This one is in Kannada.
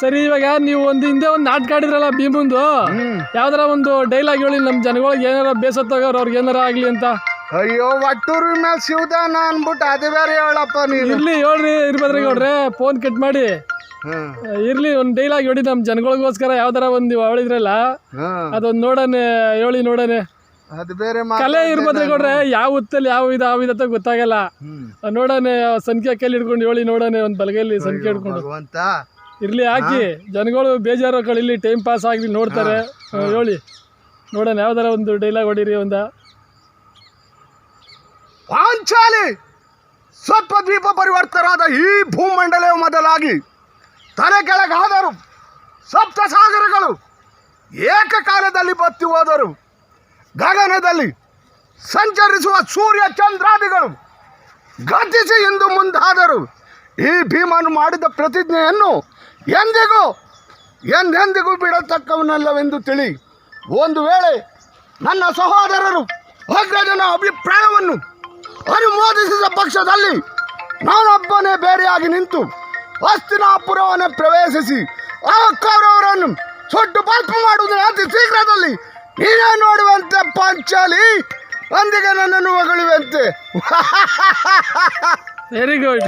ಸರಿ ಇವಾಗ ನೀವು ಒಂದು ಹಿಂದೆ ಒಂದು ನಾಟಕ ಆಡಿದ್ರಲ್ಲ ಭೀಮಂದು? ಯಾವ್ದಾರ ಒಂದು ಡೈಲಾಗ್ ಹೇಳಿ ನಮ್ಮ ಜನಗಳಿಗೆ ಏನಾರ ಬೇಸತ್ತಾಗವ್ರ ಅವ್ರಿಗೆ ಏನಾರ ಆಗ್ಲಿ ಅಂತ? ಅಯ್ಯೋ ಒಟ್ಟೂರ್ ಮೇಲೆ ಶಿವದಾನ ಅನ್ಬಿಟ್ಟು ಅದು ಬೇರೆ ಹೇಳಪ್ಪ ನೀನು. ಇರ್ಲಿ ಹೇಳ್ರಿ ಇರ್ಬದ್ರಿಗೌಡ್ರೆ ಫೋನ್ ಕಟ್ ಮಾಡಿ. ಇರ್ಲಿ ಒಂದು ಡೈಲಾಗ್ ಹೇಳಿ ನಮ್ಮ ಜನಗಳಿಗೋಸ್ಕರ ಯಾವ್ದಾರ ಒಂದು ಹೇಳಿದ್ರಲ್ಲ ಅದೊಂದು ನೋಡೋಣ ಹೇಳಿ ನೋಡೋಣ. ಅದು ಬೇರೆ ಕಲೆ ಇರ್ಬದ್ರಿಗೌಡ್ರೆ ಯಾವ ಹುತ್ತಲ್ಲಿ ಯಾವ ಇದು ಯಾವ ಇದು ಅಂತ ಗೊತ್ತಾಗಲ್ಲ. ನೋಡೋಣ ಸಂಖ್ಯೆ ಕೈಲಿ ಹಿಡ್ಕೊಂಡು ಹೇಳಿ ನೋಡೋಣ ಒಂದು ಬಲಗೈಲಿ ಸಂಖ್ಯೆ ಹಿಡ್ಕೊಂಡು. ಇರ್ಲಿ ಹಾಕಿ. ಜನಗಳು ಬೇಜಾರು ಇಲ್ಲಿ ಟೈಮ್ ಪಾಸ್ ಆಗಲಿ ನೋಡ್ತಾರೆ. ಹ್ಮ್, ಹೇಳಿ. ನೋಡೋಣ ಯಾವ್ದಾರ ಒಂದು ಡೈಲಾಗ್ ಹೊಡೀರಿ ಒಂದ. ಪಾಂಚಾಲಿ ಸ್ವಲ್ಪ ದ್ವೀಪ ಪರಿವರ್ತನಾದ ಈ ಭೂಮಂಡಲ ಮೊದಲಾಗಿ ತಲೆ ಕೆಳಗಾದರು ಸಪ್ತ ಸಾಗರಗಳು ಏಕಕಾಲದಲ್ಲಿ ಬತ್ತಿ ಹೋದರು. ಗಗನದಲ್ಲಿ ಸಂಚರಿಸುವ ಸೂರ್ಯ ಚಂದ್ರಾದಿಗಳು ಗತಿಸಿ ಎಂದು ಮುಂದಾದರು. ಈ ಭೀಮನು ಮಾಡಿದ ಪ್ರತಿಜ್ಞೆಯನ್ನು ಎಂದಿಗೂ, ಎಂದೆಂದಿಗೂ ಬಿಡತಕ್ಕವನಲ್ಲವೆಂದು ತಿಳಿ. ಒಂದು ವೇಳೆ ನನ್ನ ಸಹೋದರರು ಅಗ್ರಜನ ಅಭಿಪ್ರಾಯವನ್ನು ಅನುಮೋದಿಸಿದ ಪಕ್ಷದಲ್ಲಿ ನಾನೊಬ್ಬನೇ ಬೇರೆಯಾಗಿ ನಿಂತು ಅಸ್ತಿನಾಪುರವನ್ನು ಪ್ರವೇಶಿಸಿ ಆ ಕೌರವರನ್ನು ಸುಟ್ಟು ಭಸ್ಮ ಮಾಡುವುದು ಅತಿ ಶೀಘ್ರದಲ್ಲಿ ನೀನೇ ನೋಡುವಂತೆ ಪಂಚಾಲಿ, ಅಂದಿಗೆ ನನ್ನನ್ನು ಹೊಗಳುವಂತೆ ವೆರಿ ಗುಡ್